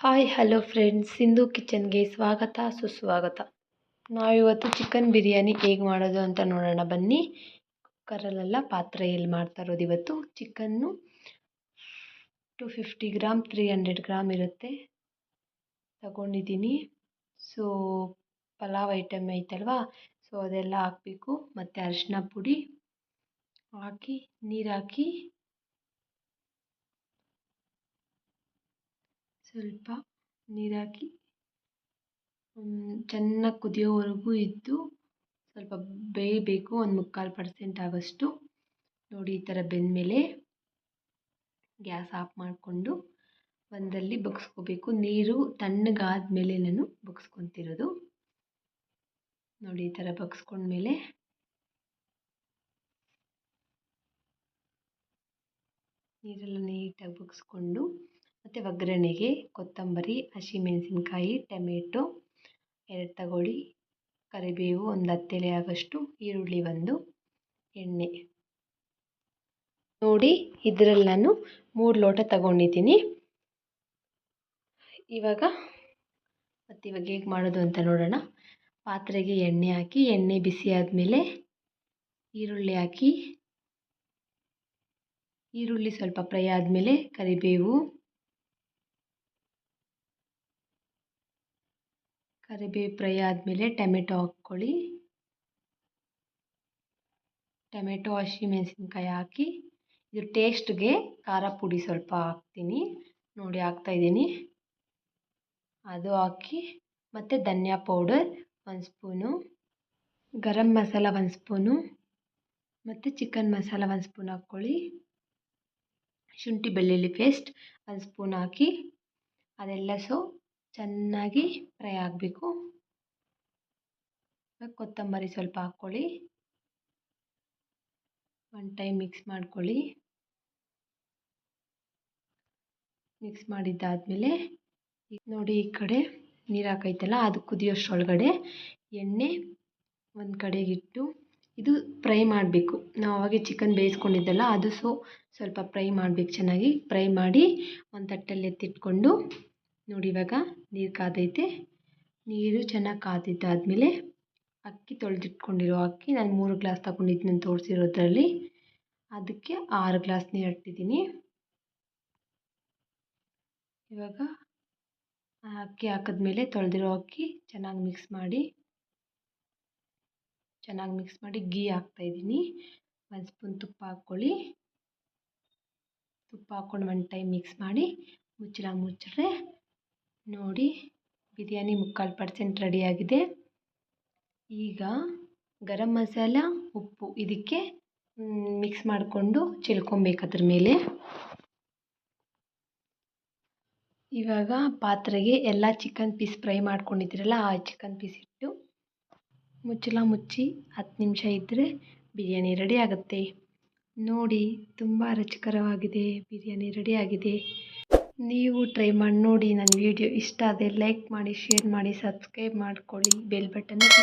Hi, hello friends. Sindhu ಕಿಚನ್ಗೆ ಸ್ವಾಗತ, ಸುಸ್ವಾಗತ. ನಾವಿವತ್ತು ಚಿಕನ್ ಬಿರಿಯಾನಿ ಹೇಗೆ ಮಾಡೋದು ಅಂತ ನೋಡೋಣ. ಬನ್ನಿ. ಕುಕ್ಕರಲ್ಲೆಲ್ಲ ಪಾತ್ರೆಯಲ್ಲಿ ಮಾಡ್ತಾ ಇರೋದು ಇವತ್ತು? Chicken two fifty gram, three hundred gram ಇರುತ್ತೆ. ತಗೊಂಡಿದ್ದೀನಿ. ಸೊ, ಪಲಾವ್ ಐಟಮ್ ಐತಲ್ವಾ? ಸೊ, ಅದೆಲ್ಲ ಹಾಕಬೇಕು. ಮತ್ತು ಅರಿಶಿನ ಪುಡಿ ಹಾಕಿ, ನೀರು ಹಾಕಿ ಸ್ವಲ್ಪ ನೀರಾಕಿ ಚೆನ್ನಾಗಿ ಕುದಿಯೋವರೆಗೂ ಇದ್ದು ಸ್ವಲ್ಪ ಬೇಯಬೇಕು, ಒಂದು ಮುಕ್ಕಾಲು ಪರ್ಸೆಂಟ್ ಆಗೋಷ್ಟು ನೋಡಿ, ಈ ಥರ ಬೆಂದಮೇಲೆ ಗ್ಯಾಸ್ ಆಫ್ ಮಾಡಿಕೊಂಡು ಒಂದಲ್ಲಿ ಬಗ್ಸ್ಕೋಬೇಕು. ನೀರು ತಣ್ಣಗಾದ ಮೇಲೆ ನಾನು ಬಗ್ಸ್ಕೊತಿರೋದು. ನೋಡಿ, ಈ ಥರ ಬಗ್ಸ್ಕೊಂಡ್ಮೇಲೆ ನೀರೆಲ್ಲ ನೀಟಾಗಿ ಬಗ್ಸ್ಕೊಂಡು ಮತ್ತು ಒಗ್ಗರಣೆಗೆ ಕೊತ್ತಂಬರಿ, ಹಸಿಮೆಣಸಿನ್ಕಾಯಿ, ಟೊಮೆಟೊ, ಎರಡು ತಗೊಳ್ಳಿ. ಕರಿಬೇವು ಒಂದು ಹತ್ತು ಎಲೆ ಆಗೋಷ್ಟು ಈರುಳ್ಳಿ ಒಂದು ಎಣ್ಣೆ. ನೋಡಿ, ಇದರಲ್ಲಿ ನಾನು ಮೂರು ಲೋಟ ತಗೊಂಡಿದ್ದೀನಿ. ಇವಾಗ ಮತ್ತು ಇವಾಗ ಹೇಗೆ ಮಾಡೋದು ಅಂತ ನೋಡೋಣ. ಪಾತ್ರೆಗೆ ಎಣ್ಣೆ ಹಾಕಿ, ಎಣ್ಣೆ ಬಿಸಿ ಆದಮೇಲೆ ಈರುಳ್ಳಿ ಹಾಕಿ, ಈರುಳ್ಳಿ ಸ್ವಲ್ಪ ಫ್ರೈ ಆದಮೇಲೆ ಕರಿಬೇವು ಕರಿಬೇವು ಫ್ರೈ ಆದಮೇಲೆ ಟೊಮೆಟೊ ಹಾಕ್ಕೊಳ್ಳಿ. ಟೊಮೆಟೊ, ಹಸಿಮೆಣಸಿನ್ಕಾಯಿ ಹಾಕಿ, ಇದು ಟೇಸ್ಟ್ಗೆ ಖಾರ ಪುಡಿ ಸ್ವಲ್ಪ ಹಾಕ್ತೀನಿ. ನೋಡಿ ಹಾಕ್ತಾಯಿದ್ದೀನಿ ಅದು ಹಾಕಿ, ಮತ್ತು ಧನಿಯಾ ಪೌಡರ್ ಒಂದು ಸ್ಪೂನು ಗರಂ ಮಸಾಲ ಒಂದು ಸ್ಪೂನು ಮತ್ತು ಚಿಕನ್ ಮಸಾಲ ಒಂದು ಸ್ಪೂನ್ ಹಾಕ್ಕೊಳ್ಳಿ. ಶುಂಠಿ ಬೆಳ್ಳುಳ್ಳಿ ಪೇಸ್ಟ್ ಒಂದು ಸ್ಪೂನ್ ಹಾಕಿ, ಅದೆಲ್ಲ ಸೊ ಚೆನ್ನಾಗಿ ಫ್ರೈ ಆಗಬೇಕು. ಕೊತ್ತಂಬರಿ ಸ್ವಲ್ಪ ಹಾಕ್ಕೊಳ್ಳಿ. ಒನ್ ಟೈಮ್ ಮಿಕ್ಸ್ ಮಾಡ್ಕೊಳ್ಳಿ. ಮಿಕ್ಸ್ ಮಾಡಿದ್ದಾದಮೇಲೆ ನೋಡಿ ಈ ಕಡೆ ನೀರು ಹಾಕೈತಲ್ಲ ಅದು ಕುದಿಯೋಷ್ಟ್ರೊಳಗಡೆ ಎಣ್ಣೆ ಒಂದು ಕಡೆಗಿಟ್ಟು ಇದು ಫ್ರೈ ಮಾಡಬೇಕು. ನಾವು ಅವಾಗೆ ಚಿಕನ್ ಬೇಯಿಸ್ಕೊಂಡಿದ್ದಲ್ಲ ಅದು ಸೊ ಸ್ವಲ್ಪ ಫ್ರೈ ಮಾಡಬೇಕು ಚೆನ್ನಾಗಿ. ಫ್ರೈ ಮಾಡಿ ಒಂದು ತಟ್ಟೆಲಿ ಎತ್ತಿಟ್ಕೊಂಡು ನೋಡಿ ಇವಾಗ ನೀರು ಕಾದೈತೆ. ನೀರು ಚೆನ್ನಾಗಿ ಕಾದಿದ್ದಾದಮೇಲೆ ಅಕ್ಕಿ ತೊಳೆದಿಟ್ಕೊಂಡಿರೋ ಅಕ್ಕಿ ನಾನು ಮೂರು ಗ್ಲಾಸ್ ತಗೊಂಡಿದ್ದು ನಾನು ತೋರಿಸಿರೋದ್ರಲ್ಲಿ. ಅದಕ್ಕೆ ಆರು ಗ್ಲಾಸ್ ನೀರು ಇಟ್ಟಿದ್ದೀನಿ ಇವಾಗ ಅಕ್ಕಿ ಹಾಕಿದ್ಮೇಲೆ ತೊಳೆದಿರೋ ಅಕ್ಕಿ ಚೆನ್ನಾಗಿ ಮಿಕ್ಸ್ ಮಾಡಿ, ಚೆನ್ನಾಗಿ ಮಿಕ್ಸ್ ಮಾಡಿ ಗೀ ಹಾಕ್ತಾಯಿದ್ದೀನಿ ಒಂದು ಸ್ಪೂನ್ ತುಪ್ಪ ಹಾಕ್ಕೊಳ್ಳಿ. ತುಪ್ಪ ಹಾಕ್ಕೊಂಡು ಒನ್ ಟೈಮ್ ಮಿಕ್ಸ್ ಮಾಡಿ ಮುಚ್ಚಳ ಮುಚ್ಚಿದ್ರೆ ನೋಡಿ, ಬಿರಿಯಾನಿ ಮುಕ್ಕಾಲು ಪರ್ಸೆಂಟ್ ರೆಡಿಯಾಗಿದೆ ಈಗ ಗರಂ ಮಸಾಲ, ಉಪ್ಪು ಇದಕ್ಕೆ ಮಿಕ್ಸ್ ಮಾಡಿಕೊಂಡು ಚೆಲ್ಕೊಬೇಕು ಅದ್ರ ಮೇಲೆ. ಇವಾಗ ಪಾತ್ರೆಗೆ ಎಲ್ಲ ಚಿಕನ್ ಪೀಸ್ ಫ್ರೈ ಮಾಡ್ಕೊಂಡಿದ್ದೀರಲ್ಲ, ಆ ಚಿಕನ್ ಪೀಸ್ ಇಟ್ಟು ಮುಚ್ಚಲ ಮುಚ್ಚಿ ಹತ್ತು ನಿಮಿಷ ಇದ್ದರೆ ಬಿರಿಯಾನಿ ರೆಡಿ ಆಗುತ್ತೆ. ನೋಡಿ, ತುಂಬ ರುಚಿಕರವಾಗಿದೆ, ಬಿರಿಯಾನಿ ರೆಡಿಯಾಗಿದೆ ನೀವು ಟ್ರೈ ಮಾಡಿ ನೋಡಿ ನನ್ನ ವಿಡಿಯೋ ಇಷ್ಟ ಆದರೆ ಲೈಕ್ ಮಾಡಿ ಶೇರ್ ಮಾಡಿ ಸಬ್ಸ್ಕ್ರೈಬ್ ಮಾಡ್ಕೊಳ್ಳಿ ಬೆಲ್ ಬಟನ್ ಕ್ಲಿಕ್